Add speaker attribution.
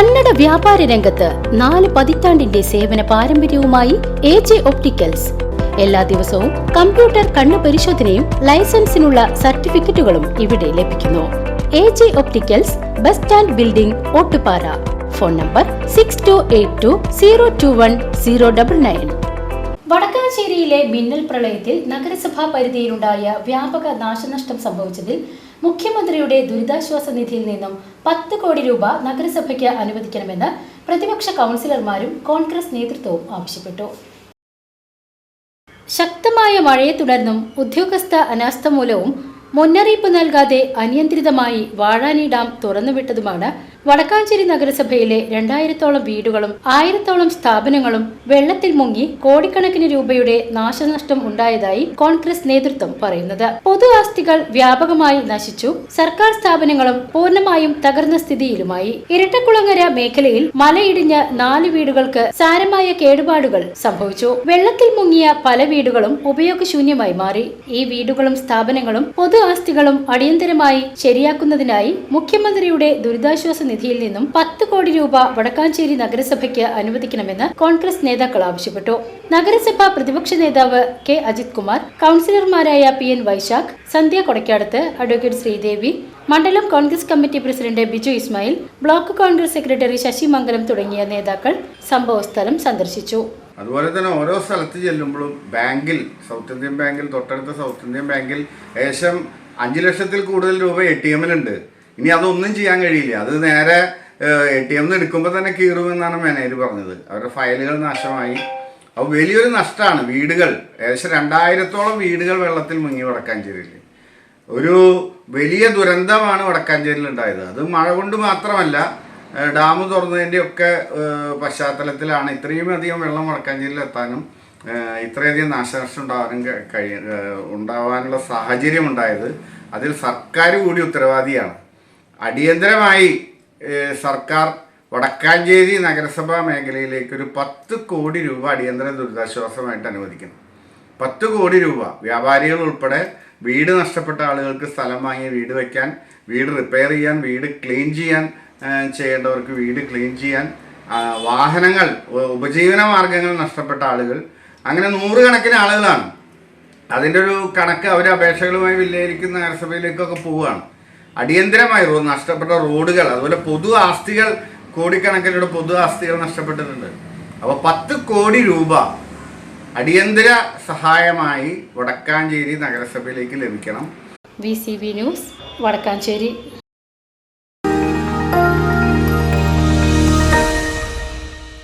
Speaker 1: കന്നഡ വ്യാപാര രംഗത്ത് നാല് പതിറ്റാണ്ടിന്റെ സേവന പാരമ്പര്യവുമായി എ ജെ ഒപ്റ്റിക്കൽസ്. എല്ലാ ദിവസവും കമ്പ്യൂട്ടർ കണ്ണു പരിശോധനയും ലൈസൻസിനുള്ള സർട്ടിഫിക്കറ്റുകളും ഇവിടെ ലഭിക്കുന്നു. A J opticals bus stand building Ottupara. Phone number six two eight two zero two one zero double nine വടക്കാഞ്ചേരിയിലെ മിന്നൽ പ്രളയത്തിൽ നഗരസഭാ പരിധിയിലുണ്ടായ വ്യാപക നാശനഷ്ടം സംഭവിച്ചതിൽ മുഖ്യമന്ത്രിയുടെ ദുരിതാശ്വാസ നിധിയിൽ നിന്നും പത്ത് കോടി രൂപ നഗരസഭയ്ക്ക് അനുവദിക്കണമെന്ന് പ്രതിപക്ഷ കൗൺസിലർമാരും കോൺഗ്രസ് നേതൃത്വവും ആവശ്യപ്പെട്ടു. ശക്തമായ മഴയെ തുടർന്നും ഉദ്യോഗസ്ഥ അനാസ്ഥ മൂലവും മുന്നറിയിപ്പ് നൽകാതെ അനിയന്ത്രിതമായി വാഴാനി ഡാം തുറന്നുവിട്ടതുമാണ് വടക്കാഞ്ചേരി നഗരസഭയിലെ രണ്ടായിരത്തോളം വീടുകളും ആയിരത്തോളം സ്ഥാപനങ്ങളും വെള്ളത്തിൽ മുങ്ങി കോടിക്കണക്കിന് രൂപയുടെ നാശനഷ്ടം ഉണ്ടായതായി കോൺഗ്രസ് നേതൃത്വം പറയുന്നത്. പൊതു ആസ്തികൾ വ്യാപകമായി നശിച്ചു. സർക്കാർ സ്ഥാപനങ്ങളും പൂർണമായും തകർന്ന സ്ഥിതിയിലുമായി. ഇരട്ടക്കുളങ്ങര മേഖലയിൽ മലയിടിഞ്ഞ നാല് വീടുകൾക്ക് സാരമായ കേടുപാടുകൾ സംഭവിച്ചു. വെള്ളത്തിൽ മുങ്ങിയ പല വീടുകളും ഉപയോഗശൂന്യമായി മാറി. ഈ വീടുകളും സ്ഥാപനങ്ങളും പൊതു ആസ്തികളും അടിയന്തരമായി ശരിയാക്കുന്നതിനായി മുഖ്യമന്ത്രിയുടെ ദുരിതാശ്വാസ നിധിയിൽ നിന്നും പത്ത് കോടി രൂപ വടക്കാഞ്ചേരി നഗരസഭയ്ക്ക് അനുവദിക്കണമെന്ന് കോൺഗ്രസ് നേതാക്കൾ ആവശ്യപ്പെട്ടു. നഗരസഭ പ്രതിപക്ഷ നേതാവ് കെ അജിത് കുമാർ കൗൺസിലർമാരായ P N Vaishakh Sandhya Kodakkadath advocate Sreedevi മണ്ഡലം Congress committee president Biju Ismail block Congress secretary Sasi Mangalam തുടങ്ങിയ നേതാക്കൾ സംഭവസ്ഥലം സന്ദർശിച്ചു.
Speaker 2: അതുപോലെ തന്നെ ഓരോ സ്ഥലത്ത് ചെല്ലുമ്പോഴും ബാങ്കിൽ സൗത്ത് ഇന്ത്യൻ ബാങ്കിൽ തൊട്ടടുത്ത സൗത്ത് ഇന്ത്യൻ ബാങ്കിൽ ഏകദേശം അഞ്ച് ലക്ഷത്തിൽ കൂടുതൽ രൂപ എ ടി എമ്മിലുണ്ട് ഇനി അതൊന്നും ചെയ്യാൻ കഴിയില്ല. അത് നേരെ എ ടി എം എടുക്കുമ്പോൾ തന്നെ കീറുമെന്നാണ് മാനേജർ പറഞ്ഞത്. അവരുടെ ഫയലുകൾ നാശമായി. അപ്പോൾ വലിയൊരു നഷ്ടമാണ്. വീടുകൾ ഏകദേശം രണ്ടായിരത്തോളം വീടുകൾ വെള്ളത്തിൽ മുങ്ങി വടക്കാഞ്ചേരിയിൽ. ഒരു വലിയ ദുരന്തമാണ് വടക്കാഞ്ചേരിയിൽ ഉണ്ടായത്. അത് മഴ കൊണ്ട് മാത്രമല്ല ഡാം തുറന്നതിന്റെ ഒക്കെ പശ്ചാത്തലത്തിലാണ് ഇത്രയും അധികം വെള്ളം വടക്കാഞ്ചേരിയിൽ എത്താനും ഇത്രയധികം നാശനഷ്ടം ഉണ്ടാവാനും ക- കഴിയ ഉണ്ടാവാനുള്ള സാഹചര്യം ഉണ്ടായത്. അതിൽ സർക്കാർ കൂടി ഉത്തരവാദിയാണ്. അടിയന്തരമായി സർക്കാർ വടക്കാഞ്ചേരി നഗരസഭാ മേഖലയിലേക്ക് ഒരു പത്ത് കോടി രൂപ അടിയന്തര ദുരിതാശ്വാസമായിട്ട് അനുവദിക്കുന്നു. പത്ത് കോടി രൂപ. വ്യാപാരികൾ ഉൾപ്പെടെ വീട് നഷ്ടപ്പെട്ട ആളുകൾക്ക് സ്ഥലം വാങ്ങി വീട് വയ്ക്കാൻ വീട് റിപ്പയർ ചെയ്യാൻ വീട് ക്ലീൻ ചെയ്യാൻ ചെയ്യേണ്ടവർക്ക് വീട് ക്ലീൻ ചെയ്യാൻ വാഹനങ്ങൾ ഉപജീവന മാർഗങ്ങൾ നഷ്ടപ്പെട്ട ആളുകൾ അങ്ങനെ നൂറുകണക്കിന് ആളുകളാണ്. അതിന്റെ ഒരു കണക്ക് അവർ അപേക്ഷകളുമായി വില്ലയിരിക്കുന്ന നഗരസഭയിലേക്കൊക്കെ പോവുകയാണ്. അടിയന്തരമായി നഷ്ടപ്പെട്ട റോഡുകൾ അതുപോലെ പൊതു ആസ്തികൾ കോടിക്കണക്കിനുള്ള പൊതു ആസ്തികൾ നഷ്ടപ്പെട്ടിട്ടുണ്ട്. അപ്പോൾ പത്ത് കോടി രൂപ അടിയന്തര സഹായമായി വടക്കാഞ്ചേരി നഗരസഭയിലേക്ക് ലഭിക്കണം.
Speaker 1: V C B news Vadakkanchery.